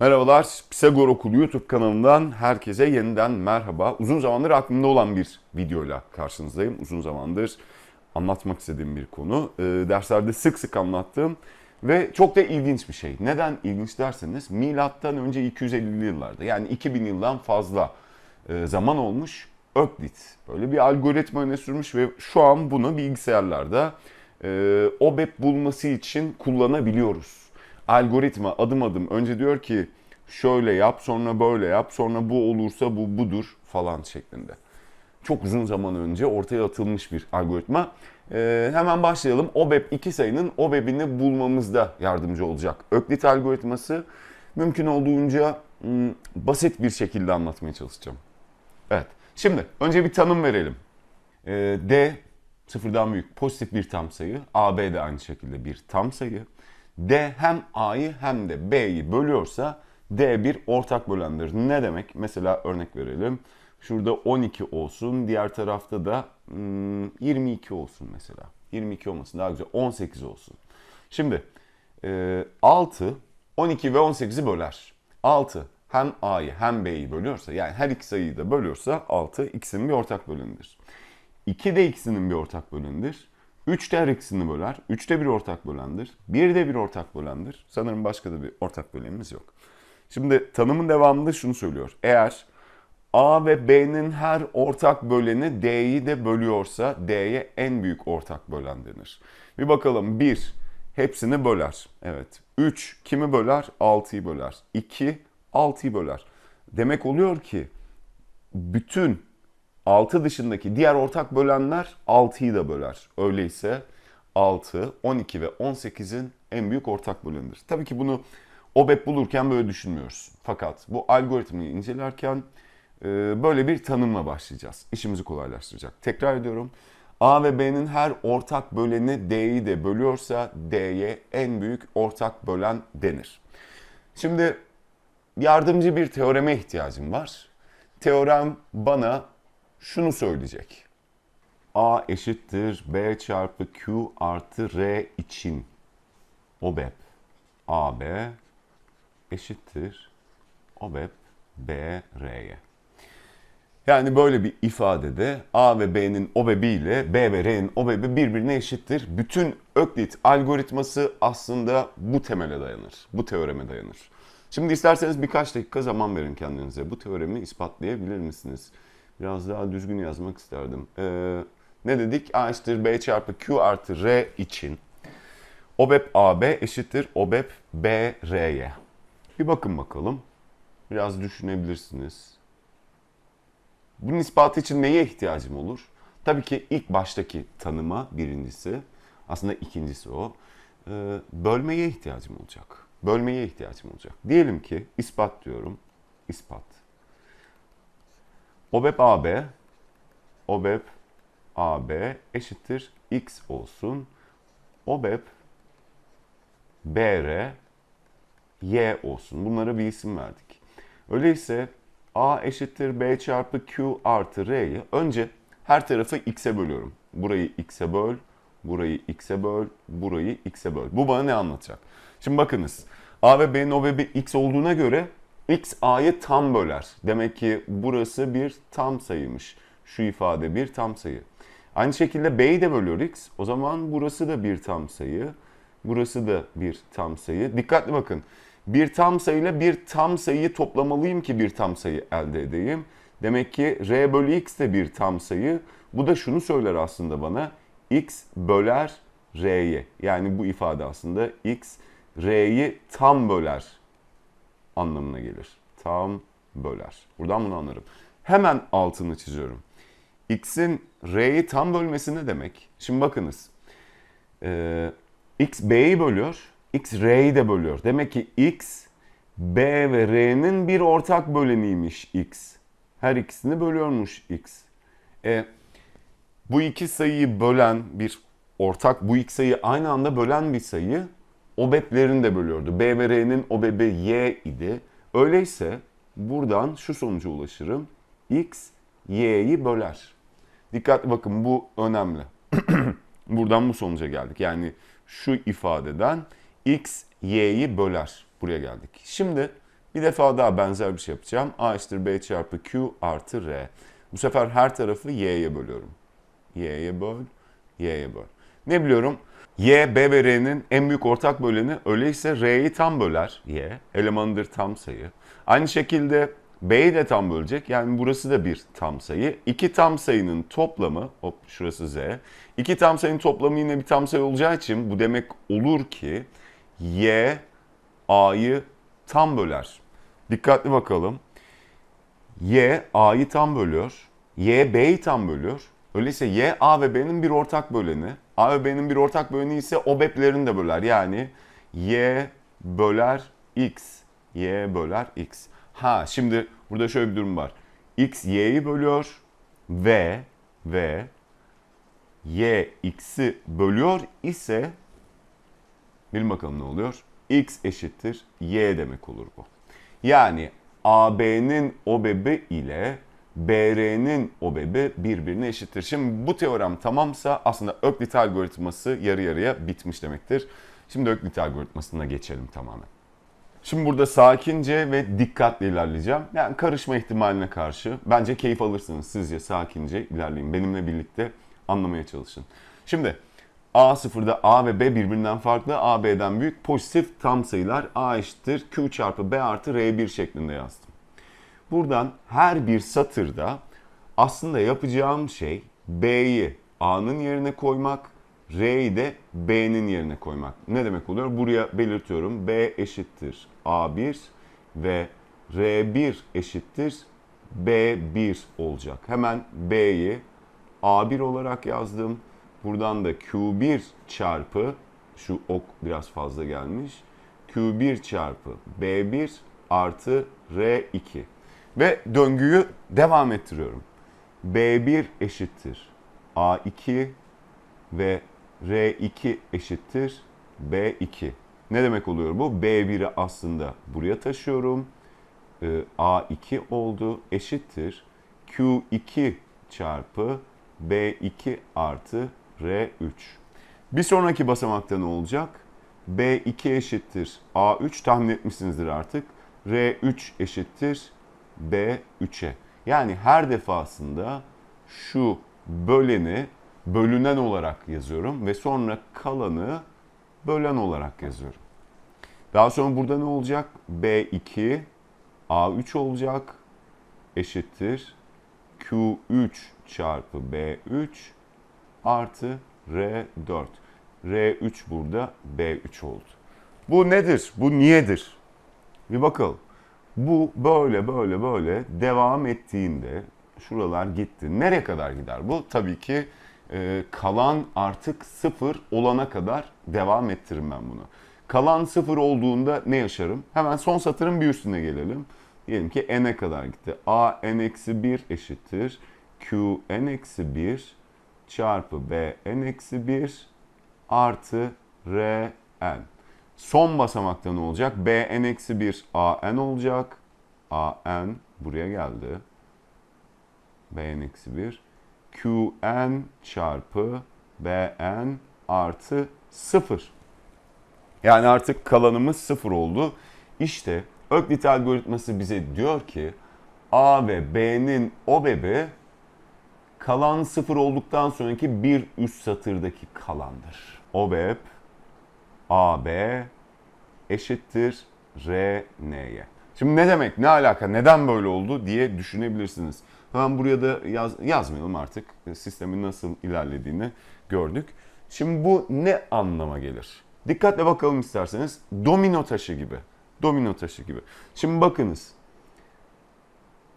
Merhabalar, Pisagor Okulu YouTube kanalından herkese yeniden merhaba. Uzun zamandır aklımda olan bir videoyla karşınızdayım. Uzun zamandır anlatmak istediğim bir konu. Ee, derslerde sık sık anlattığım ve çok da ilginç bir şey. Neden ilginç derseniz milattan önce 250'li yıllarda yani 2000 yıldan fazla e, zaman olmuş Öklit böyle bir algoritma öne sürmüş ve şu an bunu bilgisayarlarda e, OBEP bulması için kullanabiliyoruz algoritma adım adım önce diyor ki şöyle yap sonra böyle yap sonra bu olursa bu budur falan şeklinde. Çok uzun zaman önce ortaya atılmış bir algoritma. Ee, hemen başlayalım. OBEP 2 sayının OBEP'ini bulmamızda yardımcı olacak. Öklit algoritması mümkün olduğunca hmm, basit bir şekilde anlatmaya çalışacağım. Evet. Şimdi önce bir tanım verelim. Ee, D sıfırdan büyük pozitif bir tam sayı. AB de aynı şekilde bir tam sayı. D hem A'yı hem de B'yi bölüyorsa D bir ortak bölendir. Ne demek? Mesela örnek verelim. Şurada 12 olsun, diğer tarafta da hmm, 22 olsun mesela. 22 olmasın daha güzel. 18 olsun. Şimdi e, 6, 12 ve 18'i böler. 6 hem A'yı hem B'yi bölüyorsa yani her iki sayıyı da bölüyorsa 6 ikisinin bir ortak bölenidir. 2 de ikisinin bir ortak bölenidir. 3 de her ikisini böler. 3 de bir ortak bölendir. 1 de bir ortak bölendir. Sanırım başka da bir ortak bölenimiz yok. Şimdi tanımın devamında şunu söylüyor. Eğer A ve B'nin her ortak böleni D'yi de bölüyorsa D'ye en büyük ortak bölen denir. Bir bakalım 1 hepsini böler. Evet. 3 kimi böler? 6'yı böler. 2 6'yı böler. Demek oluyor ki bütün 6 dışındaki diğer ortak bölenler 6'yı da böler. Öyleyse 6, 12 ve 18'in en büyük ortak bölenidir. Tabii ki bunu OBEP bulurken böyle düşünmüyoruz. Fakat bu algoritmayı incelerken e, böyle bir tanımla başlayacağız. İşimizi kolaylaştıracak. Tekrar ediyorum. A ve B'nin her ortak böleni D'yi de bölüyorsa D'ye en büyük ortak bölen denir. Şimdi yardımcı bir teoreme ihtiyacım var. Teorem bana şunu söyleyecek. A eşittir B çarpı Q artı R için OBEP AB eşittir OBEP B R'ye. Yani böyle bir ifadede A ve B'nin OBEP'i ile B ve R'nin OBEP'i birbirine eşittir. Bütün Öklit algoritması aslında bu temele dayanır. Bu teoreme dayanır. Şimdi isterseniz birkaç dakika zaman verin kendinize. Bu teoremi ispatlayabilir misiniz? Biraz daha düzgün yazmak isterdim. Ee, ne dedik? A eşittir B çarpı Q artı R için OBEP AB eşittir OBEP B R'ye. Bir bakın bakalım. Biraz düşünebilirsiniz. Bunun ispatı için neye ihtiyacım olur? Tabii ki ilk baştaki tanıma birincisi. Aslında ikincisi o. Ee, bölmeye ihtiyacım olacak. Bölmeye ihtiyacım olacak. Diyelim ki ispat diyorum. İspat. OBEP AB OBEP AB eşittir X olsun. OBEP BR Y olsun. Bunlara bir isim verdik. Öyleyse A eşittir B çarpı Q artı R'yi önce her tarafı X'e bölüyorum. Burayı X'e böl, burayı X'e böl, burayı X'e böl. Bu bana ne anlatacak? Şimdi bakınız. A ve B'nin OBEP'i X olduğuna göre X A'yı tam böler. Demek ki burası bir tam sayıymış. Şu ifade bir tam sayı. Aynı şekilde B'yi de bölüyor X. O zaman burası da bir tam sayı. Burası da bir tam sayı. Dikkatli bakın. Bir tam sayıyla bir tam sayıyı toplamalıyım ki bir tam sayı elde edeyim. Demek ki R bölü X de bir tam sayı. Bu da şunu söyler aslında bana. X böler R'yi. Yani bu ifade aslında X R'yi tam böler anlamına gelir. Tam böler. Buradan bunu anlarım. Hemen altını çiziyorum. X'in R'yi tam bölmesi ne demek? Şimdi bakınız. Ee, X B'yi bölüyor. X R'yi de bölüyor. Demek ki X B ve R'nin bir ortak böleniymiş X. Her ikisini bölüyormuş X. E, bu iki sayıyı bölen bir ortak, bu iki sayıyı aynı anda bölen bir sayı OBEP'lerini de bölüyordu. B ve R'nin OBEP'i Y idi. Öyleyse buradan şu sonuca ulaşırım. X, Y'yi böler. Dikkatli bakın bu önemli. buradan bu sonuca geldik. Yani şu ifadeden X, Y'yi böler. Buraya geldik. Şimdi Bir defa daha benzer bir şey yapacağım. A eşittir B çarpı Q artı R. Bu sefer her tarafı Y'ye bölüyorum. Y'ye böl, Y'ye böl. Ne biliyorum? Y, B ve R'nin en büyük ortak böleni öyleyse R'yi tam böler Y. Elemanıdır tam sayı. Aynı şekilde B'yi de tam bölecek. Yani burası da bir tam sayı. İki tam sayının toplamı, hop şurası Z. İki tam sayının toplamı yine bir tam sayı olacağı için bu demek olur ki Y A'yı tam böler. Dikkatli bakalım. Y A'yı tam bölüyor. Y B'yi tam bölüyor. Öyleyse Y A ve B'nin bir ortak böleni. A ve B'nin bir ortak böleni ise o BEP'lerini de böler. Yani Y böler X. Y böler X. Ha şimdi burada şöyle bir durum var. X Y'yi bölüyor ve ve Y X'i bölüyor ise bilin bakalım ne oluyor? X eşittir Y demek olur bu. Yani AB'nin OBB ile BR'nin OBB birbirine eşittir. Şimdi bu teorem tamamsa aslında Öklit algoritması yarı yarıya bitmiş demektir. Şimdi Öklit algoritmasına geçelim tamamen. Şimdi burada sakince ve dikkatli ilerleyeceğim. Yani karışma ihtimaline karşı bence keyif alırsınız sizce sakince ilerleyin. Benimle birlikte anlamaya çalışın. Şimdi A0'da A ve B birbirinden farklı, A B'den büyük pozitif tam sayılar A eşittir Q çarpı B artı R1 şeklinde yazdım. Buradan her bir satırda aslında yapacağım şey B'yi A'nın yerine koymak, R'yi de B'nin yerine koymak. Ne demek oluyor? Buraya belirtiyorum. B eşittir A1 ve R1 eşittir B1 olacak. Hemen B'yi A1 olarak yazdım. Buradan da Q1 çarpı şu ok biraz fazla gelmiş. Q1 çarpı B1 artı R2. Ve döngüyü devam ettiriyorum. B1 eşittir A2 ve R2 eşittir B2. Ne demek oluyor bu? B1'i aslında buraya taşıyorum. Ee, A2 oldu eşittir. Q2 çarpı B2 artı R3. Bir sonraki basamakta ne olacak? B2 eşittir A3 tahmin etmişsinizdir artık. R3 eşittir B3'e. Yani her defasında şu böleni bölünen olarak yazıyorum ve sonra kalanı bölen olarak yazıyorum. Daha sonra burada ne olacak? B2 A3 olacak eşittir Q3 çarpı B3 artı R4. R3 burada B3 oldu. Bu nedir? Bu niyedir? Bir bakalım. Bu böyle böyle böyle devam ettiğinde şuralar gitti. Nereye kadar gider bu? Tabii ki e, kalan artık sıfır olana kadar devam ettiririm ben bunu. Kalan sıfır olduğunda ne yaşarım? Hemen son satırın bir üstüne gelelim. Diyelim ki n'e kadar gitti. a n-1 eşittir. q n-1 çarpı b n-1 artı r n. Son basamakta ne olacak? b n-1 a n olacak. a n buraya geldi. b n-1 q n çarpı b n artı 0. Yani artık kalanımız 0 oldu. İşte Öklit algoritması bize diyor ki A ve B'nin OBB kalan 0 olduktan sonraki bir üst satırdaki kalandır. OBEP AB eşittir RN'ye. Şimdi ne demek, ne alaka, neden böyle oldu diye düşünebilirsiniz. Hemen buraya da yaz, yazmayalım artık. Sistemin nasıl ilerlediğini gördük. Şimdi bu ne anlama gelir? Dikkatle bakalım isterseniz. Domino taşı gibi. Domino taşı gibi. Şimdi bakınız.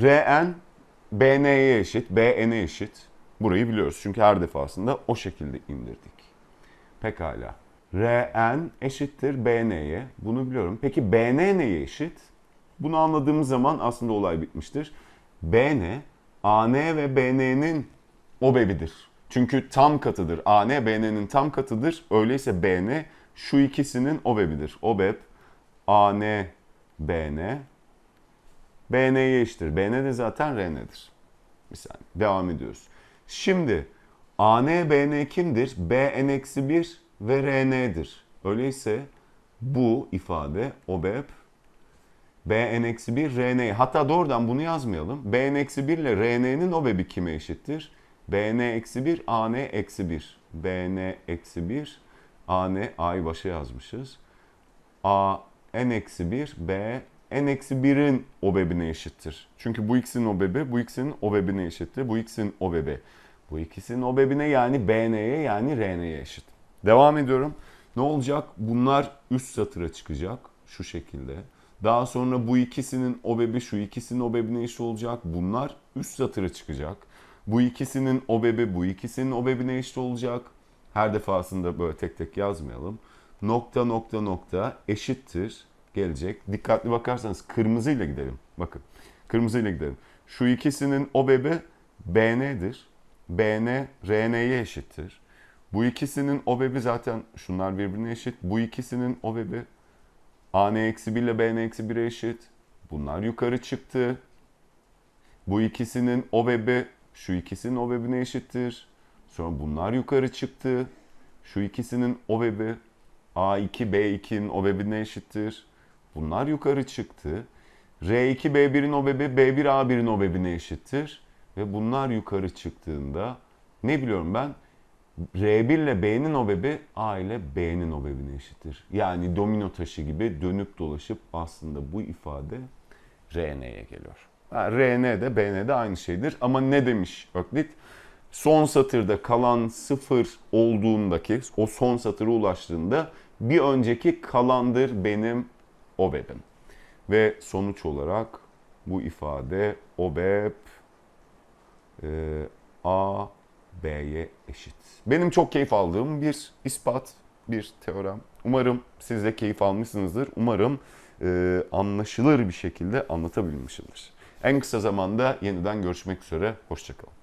Rn BN'ye eşit, BN'e eşit. Burayı biliyoruz çünkü her defasında o şekilde indirdik. Pekala. Rn eşittir BN'ye. Bunu biliyorum. Peki BN neye eşit? Bunu anladığımız zaman aslında olay bitmiştir. BN, AN ve BN'nin obebidir. Çünkü tam katıdır. AN, BN'nin tam katıdır. Öyleyse BN şu ikisinin obebidir. Obeb, AN, BN, BN'ye eşittir. BN de zaten RN'dir. Bir. Devam ediyoruz. Şimdi AN, BN kimdir? BN-1 ve RN'dir. Öyleyse bu ifade OBEP Bn-1 Rn. Hatta doğrudan bunu yazmayalım. Bn-1 ile Rn'nin obebi kime eşittir? Bn-1 An-1. Bn-1 An A'yı başa yazmışız. A n-1 B n-1'in obebine eşittir. Çünkü bu ikisinin obebi bu ikisinin obebine eşittir. Bu ikisinin obebi. Bu ikisinin obebine yani BN'ye yani RN'ye eşit. Devam ediyorum. Ne olacak? Bunlar üst satıra çıkacak şu şekilde. Daha sonra bu ikisinin obebi şu ikisinin obebine eşit olacak. Bunlar üst satıra çıkacak. Bu ikisinin obebi bu ikisinin obebine eşit olacak. Her defasında böyle tek tek yazmayalım. Nokta nokta nokta eşittir gelecek. Dikkatli bakarsanız kırmızıyla gidelim. Bakın kırmızıyla gidelim. Şu ikisinin obebi BN'dir. BN RN'ye eşittir. Bu ikisinin obebi zaten şunlar birbirine eşit. Bu ikisinin obebi AN-1 ile BN-1'e eşit. Bunlar yukarı çıktı. Bu ikisinin obebi şu ikisinin obebine eşittir. Sonra bunlar yukarı çıktı. Şu ikisinin obebi A2 B2'nin obebine eşittir. Bunlar yukarı çıktı. R2 B1'in obebi B1 A1'in obebine eşittir. Ve bunlar yukarı çıktığında ne biliyorum ben? R1 ile B'nin obebi A ile B'nin obebine eşittir. Yani domino taşı gibi dönüp dolaşıp aslında bu ifade RN'ye geliyor. Ha, RN de BN de aynı şeydir. Ama ne demiş Öklit? Son satırda kalan sıfır olduğundaki o son satıra ulaştığında bir önceki kalandır benim obebim. Ve sonuç olarak bu ifade obeb e, A B'ye eşit. Benim çok keyif aldığım bir ispat, bir teorem. Umarım siz de keyif almışsınızdır. Umarım e, anlaşılır bir şekilde anlatabilmişimdir. En kısa zamanda yeniden görüşmek üzere. Hoşçakalın.